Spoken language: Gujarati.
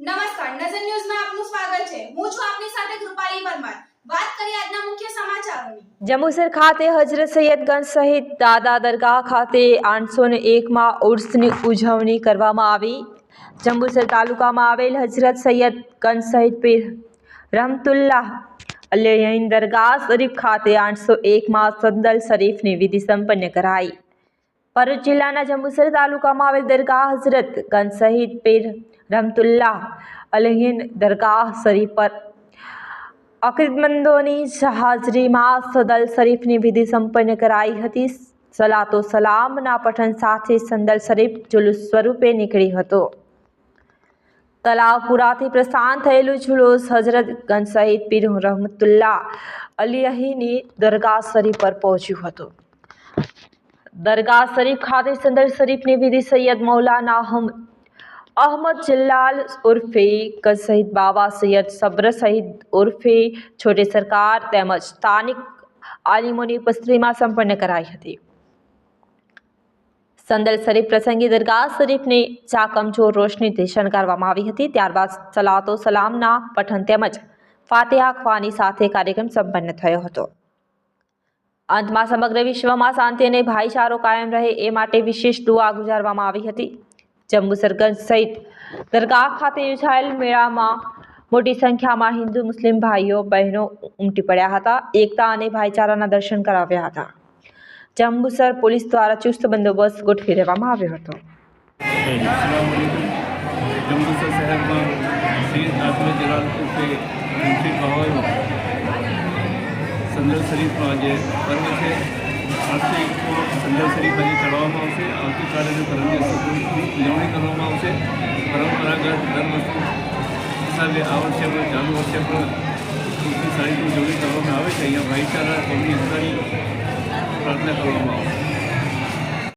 નમસ્કાર, નજર ન્યૂઝમાં આપનું સ્વાગત છે. હું છું આપની સાથે કૃપાલી પરમાર. વાત ખાતે હજરત સૈયદગંજ સહિત દાદા દરગાહ ખાતે આઠસો ને એકમાં ઉર્સની ઉજવણી કરવામાં આવી. જંબુસર તાલુકામાં આવેલ હજરત સૈયદગંજ સહિત પીર રહમતુલ્લાહ અલયહીન દરગાહ શરીફ ખાતે આઠસો એકમાં સદ્દલ શરીફની વિધિ સંપન્ન કરાઈ. ભરૂચ જિલ્લાના જંબુસર તાલુકામાં આવેલ દરગાહ હઝરત ગંજ શહીદ પીર રમતુલ્લાહ અલહીન દરગાહ શરીફ પર અકીદમંદોની હાજરીમાં સદલ શરીફની વિધિ સંપન્ન કરાઈ હતી. સલાતો સલામના પઠન સાથે સંદલ શરીફ જુલુસ સ્વરૂપે નીકળી હતો. તલાવપુરાથી પ્રસ્થાન થયેલું જુલુસ હઝરત ગંજ શહીદ પીર રહમતુલ્લાહ અલીહીની દરગાહ શરીફ પર પહોંચ્યું હતું. દરગાહ શરીફ ખાતે સંદર શરીફની વિધિ સૈયદ મૌલાના અહમદ જલ્લાલ ઉર્ફે સહિત બાવા સૈયદ સબ્ર સહિત ઉર્ફે છોટે સરકાર તેમજ સ્થાનિક આલિમોની ઉપસ્થિતિમાં સંપન્ન કરાઈ હતી. સંદર શરીફ પ્રસંગે દરગાહ શરીફને ચાકમજોર રોશનીથી શણગારવામાં આવી હતી. ત્યારબાદ સલાતો સલામના પઠન તેમજ ફાતિહા ખવાની સાથે કાર્યક્રમ સંપન્ન થયો હતો. અંતમાં સમગ્ર વિશ્વમાં શાંતિ અને ભાઈચારો કાયમ રહે એ માટે વિશેષ દુઆ ગુજારવામાં આવી હતી. જંબુસરગંજ સહિત દરગાહ ખાતે યોજાયેલ મેળામાં મોટી સંખ્યામાં હિન્દુ, મુસ્લિમ ભાઈઓ, બહેનો ઉમટી પડ્યા હતા. એકતા અને ભાઈચારાના દર્શન કરાવ્યા હતા. જંબુસર પોલીસ દ્વારા ચુસ્ત બંદોબસ્ત ગોઠવી દેવામાં આવ્યો હતો. જંબુસર શહેરમાં સંદર શરીફમાં જે પર્વ છે. આજથી સંદર શરીફ આજે ચડાવવામાં આવશે. આવતીકાલે અને પરમ ઉજવણી કરવામાં આવશે, પરંપરાગત દર વર્ષે હિસાબે આ વર્ષે પણ, ચાલુ વર્ષે પણ સારી ઉજવણી કરવામાં આવે છે. અહીંયા ભાઈચારા, એમની એકતાની પ્રાર્થના કરવામાં આવે